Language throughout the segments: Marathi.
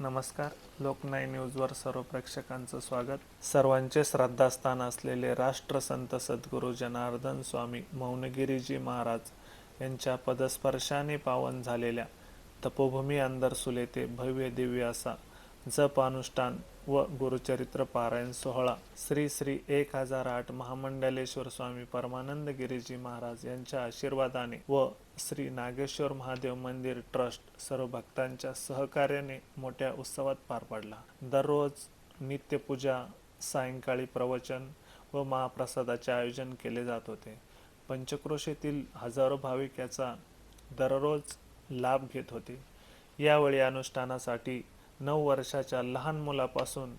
नमस्कार. लोकनाय न्यूजवर सर्व प्रेक्षकांचं स्वागत. सर्वांचे श्रद्धास्थान असलेले राष्ट्रसंत सद्गुरू जनार्दन स्वामी मौनगिरीजी महाराज यांच्या पदस्पर्शाने पावन झालेल्या तपोभूमी अंदर सुलेते भव्य दिव्य असा जप अनुष्ठान व गुरुचरित्र पारायण सोहळा. श्री श्री एक हजार आठ महामंडलेश्वर स्वामी परमानंद गिरीजी महाराज यांच्या आशीर्वादाने व श्री नागेश्वर महादेव मंदिर ट्रस्ट सर्व भक्तांच्या सहकार्याने मोठ्या उत्सवात पार पडला. दररोज नित्यपूजा सायंकाळी प्रवचन व महाप्रसादाचे आयोजन केले जात होते. पंचक्रोशीतील हजारो भाविक याचा दररोज लाभ घेत होते. यावेळी अनुष्ठानासाठी नऊ वर्षाच्या लहान मुलापासून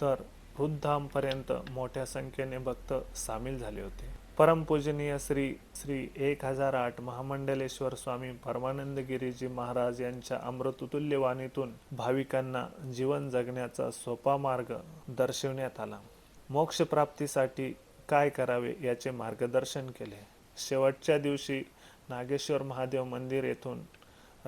तर वृद्धांपर्यंत मोठ्या संख्येने भक्त सामील झाले होते. परमपूजनीय श्री श्री एक हजार आठ महामंडलेश्वर स्वामी परमानंद गिरीजी महाराज यांच्या अमृततुल्य वाणीतून भाविकांना जीवन जगण्याचा सोपा मार्ग दर्शवण्यात आला. मोक्षप्राप्तीसाठी काय करावे याचे मार्गदर्शन केले. शेवटच्या दिवशी नागेश्वर महादेव मंदिर येथून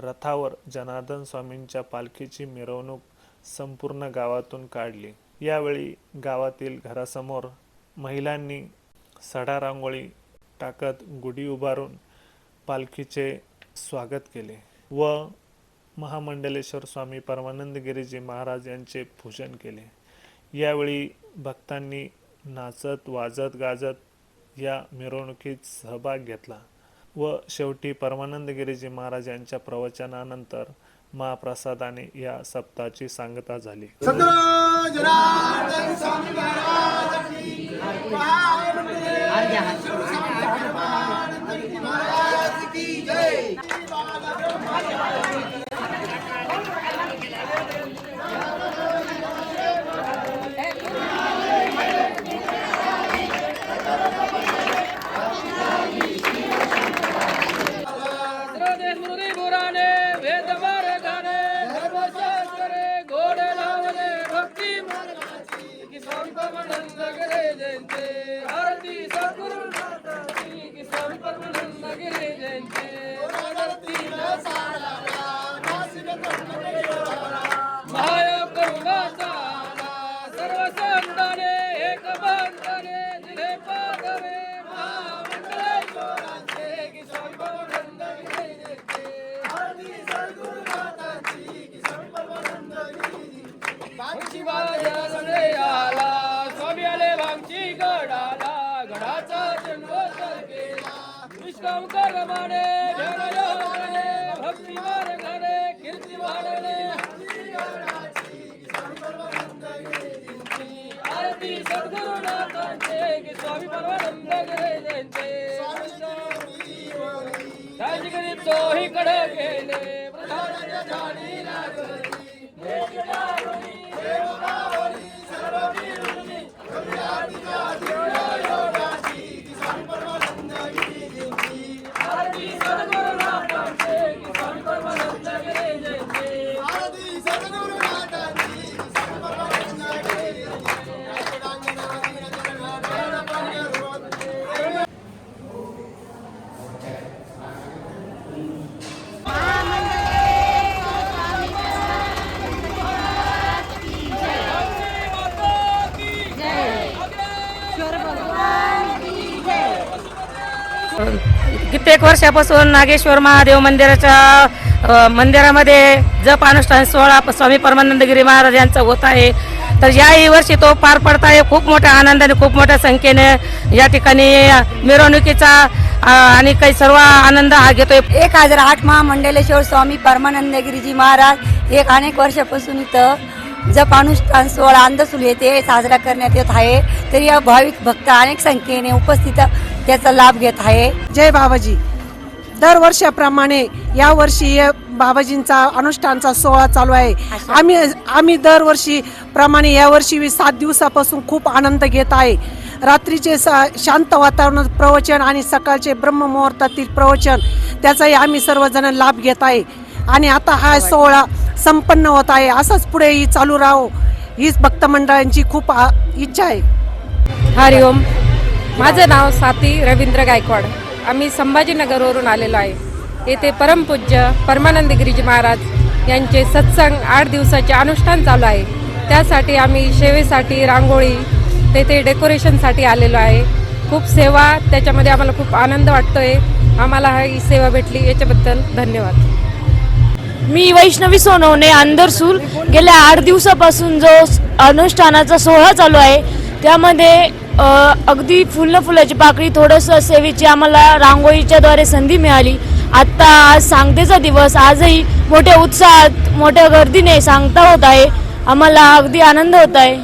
रथावर जनार्दन स्वामींच्या पालखीची मिरवणूक संपूर्ण गावातून काढली. यावेळी गावातील घरासमोर महिलांनी सडा रांगोळी टाकत गुढी उभारून पालखीचे स्वागत केले व महामंडलेश्वर स्वामी परमानंद गिरीजी महाराज यांचे पूजन केले. यावेळी भक्तांनी नाचत वाजत गाजत या मिरवणुकीत सहभाग घेतला. व शेवटी परमानंद गिरीजी महाराज यांच्या प्रवचनानंतर महाप्रसादाने या सप्ताची सांगता झाली. स्वामी महाराज की महाराज की जय स्मृती स्मृती पुराणे वेद मार्गाने धर्मशास्त्रे घोडे लावले भक्ती मार्गाची की स्वामी परमानंद गिरे जयंते आरती सद्गुरु नाथाची की स्वामी परमानंद गिरे जयंते. महायोग करुणाचा सर्व संताने एक बंधने दिले पादवे महामंडळेश्वरांचे की स्वामी परमानंद स्वामी परमानंद गिरे जयंते काळजी करीत तोही कडे गेले प्रधानाच्या कित्येक वर्षापासून नागेश्वर महादेव मंदिराच्या मंदिरामध्ये जप अनुष्ठान सोहळा स्वामी परमानंदगिरी महाराज यांचा होत आहे. तर याही वर्षी तो पार पडत आहे खूप मोठ्या आनंदाने खूप मोठ्या संख्येने या ठिकाणी मिरवणुकीचा आणि काही सर्व आनंद हा घेतोय. एक हजार आठ महामंडलेश्वर स्वामी परमानंद गिरीजी महाराज एक अनेक वर्षापासून इथं जप अनुष्ठान सोहळा अंधसूल येथे साजरा करण्यात येत आहे. तरी या भाविक भक्त अनेक संख्येने उपस्थित त्याचा लाभ घेत आहे. जय बाबाजी. दरवर्षाप्रमाणे या वर्षी या बाबाजींचा अनुष्ठानचा सोहळा चालू आहे. आम्ही आम्ही दरवर्षी प्रमाणे यावर्षी सात दिवसापासून खूप आनंद घेत आहे. रात्रीचे सा शांत वातावरणात प्रवचन आणि सकाळचे ब्रह्ममुहूर्तातील प्रवचन त्याचाही आम्ही सर्वजण लाभ घेत आहे. आणि आता हा सोहळा संपन्न होत आहे. असंच पुढेही चालू राहो हीच भक्त मंडळांची खूप आ- इच्छा आहे. हरिओम. माझं नाव साथी रवींद्र गायकवाड. आम्ही संभाजीनगरवरून आलेलो आहे. येथे परमपूज्य परमानंद गिरीजी महाराज यांचे सत्संग आठ दिवसाचे अनुष्ठान चालू आहे. त्यासाठी आम्ही सेवेसाठी रांगोळी तेथे डेकोरेशनसाठी आलेलो आहे. खूप सेवा त्याच्यामध्ये आम्हाला खूप आनंद वाटतोय. आम्हाला ही सेवा भेटली. याच्याबद्दल धन्यवाद. मी वैष्णवी सोनवणे अंदरसूल गेल्या आठ दिवसापासून जो अनुष्ठानाचा सोहळा चालू आहे त्यामध्ये अगदी फुलं फुलाची पाकळी थोडंसं सेवेची आम्हाला रांगोळीच्या द्वारे संधी मिळाली. आत्ता आज सांगतेचा दिवस आजही मोठ्या उत्साहात मोठ्या गर्दीने सांगता होत आहे. आम्हाला अगदी आनंद होत आहे.